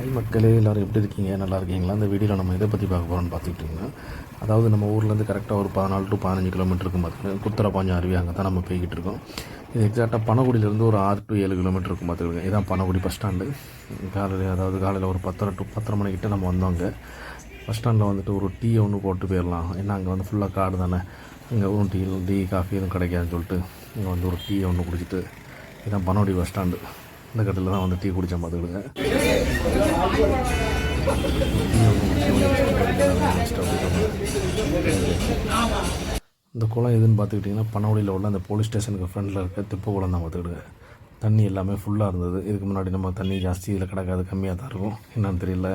Hi மக்களே எல்லோரும் எப்படி இருக்கீங்க? நல்லா இருக்கீங்களா? இந்த வீடியோவில் நம்ம இதை பற்றி பார்க்க போகிறோம்னு பார்த்துக்கிட்டிங்கன்னா அதாவது நம்ம ஊர்லேருந்து கரெக்டாக ஒரு பதினாலு டு பதினஞ்சு கிலோமீட்டருக்கு பார்த்துக்கிட்டு குத்தரப்பாஞ்சம் அருவி அங்கே தான் நம்ம போய்கிட்டு இருக்கோம். இது எக்ஸாக்டாக பனகுடியிலேருந்து ஒரு ஆறு டு ஏழு கிலோமீட்டருக்கும் இருக்கும் இதான் பனகுடி பஸ் ஸ்டாண்டு காலையில் அதாவது காலையில் ஒரு பத்தரை டு பத்தரை மணிக்கிட்ட நம்ம வந்தோங்க பஸ் ஸ்டாண்டில் வந்துட்டு ஒரு டீ ஒன்று போட்டு போயிடலாம் ஏன்னா அங்கே வந்து ஃபுல்லாக காடு தானே. இங்கே ஒன்றும் டீ டீ காஃபி எதுவும் கிடைக்காதுன்னு சொல்லிட்டு இங்கே வந்து ஒரு டீ ஒன்று குடிச்சிட்டு இதான் பனகுடி பஸ் ஸ்டாண்டு இந்த கடையில் தான் வந்து டீ குடித்தேன் பார்த்துக்கிடுங்க இந்த குளம் எதுன்னு பார்த்துக்கிட்டிங்கன்னா பனவடியில் உள்ள அந்த போலீஸ் ஸ்டேஷனுக்கு ஃப்ரண்டில் இருக்க திப்பு குளம் தான் பார்த்துக்கிடுங்க தண்ணி எல்லாமே ஃபுல்லாக இருந்தது. இதுக்கு முன்னாடி நம்ம தண்ணி ஜாஸ்தி இதில் கிடக்காது கம்மியாக தான் இருக்கும். என்னன்னு தெரியல.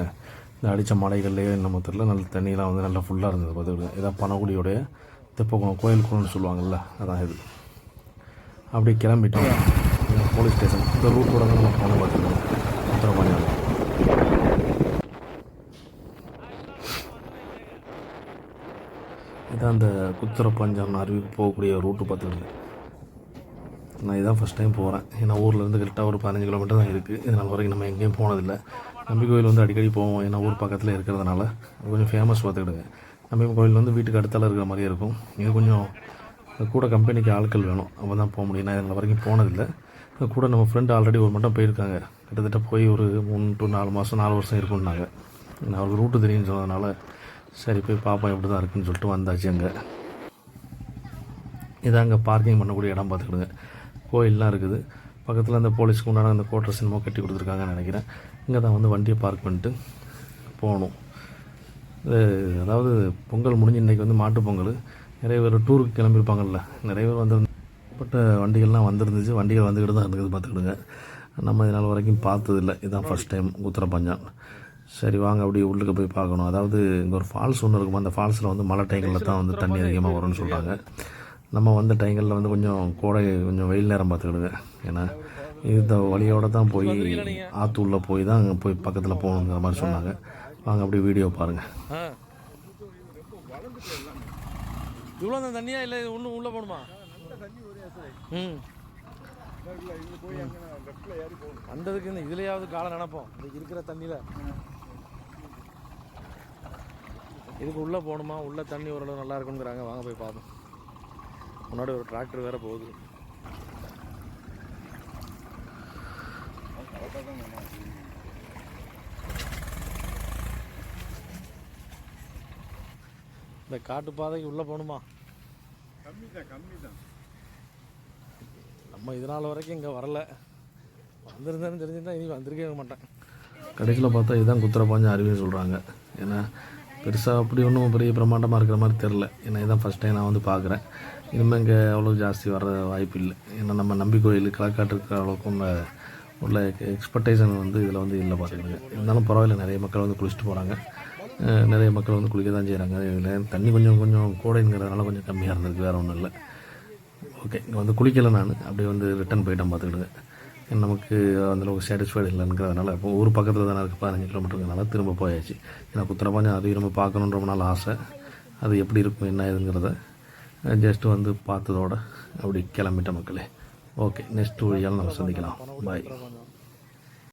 இந்த அடித்த மலைகள்லேயே நம்ம தெரியல. நல்ல தண்ணியெலாம் வந்து நல்லா ஃபுல்லாக இருந்தது பார்த்துக்கிடுங்க இதான் பனகுடியோடைய தெப்பக்குளம் கோயில் குளம்னு சொல்லுவாங்கள்ல அதான் இது. அப்படியே கிளம்பிட்டோம். போலீஸ் ஸ்டேஷன் இந்த ரூட்டோட நம்ம போன பார்த்துக்கிடுங்க உத்தரபாண்டியம் இதான் அந்த குத்துர பஞ்சான் அருவிக்கு போகக்கூடிய ரூட்டு பார்த்துக்கிடுங்க நான் இதான் ஃபஸ்ட் டைம் போகிறேன் ஏன்னா ஊர்லேருந்து கரெக்டாக ஒரு பதினஞ்சு கிலோமீட்டர் தான் இருக்குது இதனால் வரைக்கும் நம்ம எங்கேயும் போனதில்லை. நம்பி கோயில் வந்து அடிக்கடி போவோம். ஏன்னா ஊர் பக்கத்தில் இருக்கிறதுனால கொஞ்சம் ஃபேமஸ் பார்த்துக்கிடுங்க நம்பி கோயில் வந்து வீட்டுக்கு அடுத்தால இருக்கிற மாதிரியே இருக்கும். இது கொஞ்சம் கூட கம்பெனிக்கு ஆட்கள் வேணும். அப்போ தான் போக முடியும். நான் இதனால் வரைக்கும் போனதில்லை. கூட நம்ம ஃப்ரெண்டு ஆல்ரெடி ஒரு மட்டும் போயிருக்காங்க. கிட்டத்தட்ட போய் ஒரு மூணு டு நாலு மாதம் நாலு வருஷம் இருக்கும்னாங்க. நான் அவருக்கு ரூட்டு தெரியும்னு சொன்னதுனால சரி போய் பாப்பா எப்படி தான் இருக்குன்னு சொல்லிட்டு வந்தாச்சு அங்கே. இதான் அங்கே பார்க்கிங் பண்ணக்கூடிய இடம் பார்த்துக்கிடுங்க. கோயிலெலாம் இருக்குது. பக்கத்தில் அந்த போலீஸ்க்கு உண்டான அந்த கோட்டர் சினிமா கட்டி கொடுத்துருக்காங்கன்னு நினைக்கிறேன். இங்கே தான் வந்து வண்டியை பார்க் பண்ணிட்டு போகணும். இது அதாவது பொங்கல் முடிஞ்சு இன்றைக்கி வந்து மாட்டுப் பொங்கல். நிறைய பேர் டூருக்கு கிளம்பியிருப்பாங்கள்ல நிறைய பேர் வந்து பட்ட வண்டிகள்லாம் வந்துருந்துச்சு. வண்டிகள் வந்துக்கிட்டு தான் இருக்குது பார்த்துக்கிடுங்க. நம்ம இதனால் வரைக்கும் பார்த்ததில்ல. இதுதான் ஃபஸ்ட் டைம் உத்தரபஞ்சான் சரி வாங்க அப்படியே உள்ளுக்கு போய் பார்க்கணும். அதாவது இங்கே ஒரு ஃபால்ஸ் ஒன்று இருக்கும்? அந்த ஃபால்ஸில் வந்து மழை டைங்களில் தான் வந்து தண்ணி அதிகமாக வரும்னு சொல்கிறாங்க நம்ம வந்த டைங்களில் வந்து கொஞ்சம் கோடை கொஞ்சம் வெயில் நேரம் பார்த்துக்கிடுங்க. ஏன்னா இந்த வழியோடு தான் போய் ஆத்தூரில் போய் தான் அங்கே போய் பக்கத்தில் போகணுங்கிற மாதிரி சொன்னாங்க. வாங்க அப்படியே வீடியோ பாருங்கள் இவ்வளோ தண்ணியாக தண்ணியா இல்லை இன்னும் உள்ளே போகணுமா? ம். வந்ததுக்கு இந்த இதுலையாவது காலம் நினைப்போம். இதுக்கு இருக்கிற தண்ணியில். இதுக்கு உள்ளே போகணுமா? உள்ளே தண்ணி ஓரளவு நல்லா இருக்குங்கிறாங்க. வாங்க போய் பார்ப்போம். முன்னாடி ஒரு டிராக்டர் வேற போகுது. இந்த காட்டு பாதைக்கு உள்ளே போகணுமா? நம்ம இது நாள் வரைக்கும் இங்கே வரல. வந்திருந்தேன்னு தெரிஞ்சுருந்தா இனி வந்திருக்கவே மாட்டேன். கடைசியில் பார்த்தா இதுதான் குத்திரப்பாஞ்சம் அருவின்னு சொல்கிறாங்க ஏன்னா பெருசாக அப்படி ஒன்றும் பெரிய பிரம்மாண்டமாக இருக்கிற மாதிரி தெரில ஏன்னா இதான் ஃபஸ்ட் டைம் நான் வந்து பார்க்குறேன். இனிமேல் இங்கே அவ்வளோ ஜாஸ்தி வர வாய்ப்பு இல்லை. ஏன்னா நம்ம நம்பி கோயில் களக்காட்டு இருக்கிற அளவுக்கு உள்ள உள்ள எக்ஸ்பெக்டேஷன் வந்து இதில் வந்து இல்லை பார்த்துக்கோங்க. இருந்தாலும் பரவாயில்ல நிறைய மக்கள் வந்து குளிச்சுட்டு போகிறாங்க நிறைய மக்கள் வந்து குளிக்க தான் செய்கிறாங்க இதில் தண்ணி கொஞ்சம் கொஞ்சம் கோடைங்கிறதுனால கொஞ்சம் கம்மியாக இருந்திருக்கு வேறு ஒன்றும் இல்லை. ஓகே இங்கே வந்து குளிக்கலை நான். அப்படியே வந்து ரிட்டர்ன் போயிட்டேன் பார்த்துக்கிடுங்க நமக்கு அந்தளவுக்கு சாட்டிஸ்ஃபைடு இல்லைங்கிறதுனால இப்போ ஊர் பக்கத்தில் தானே இருக்குது பதினஞ்சு கிலோமீட்டருங்கிறனால திரும்ப போயாச்சு. ஏன்னா குத்திரப்பாஞ்சம் அதையும் நம்ம பார்க்கணுன்ற ரொம்ப நாள் ஆசை. அது எப்படி இருக்கும் என்ன இதுங்கிறத ஜஸ்ட்டு வந்து பார்த்ததோட அப்படி கிளம்பிட்ட மக்களே. ஓகே நெக்ஸ்ட் வழியால் நம்ம சந்திக்கலாம். பாய்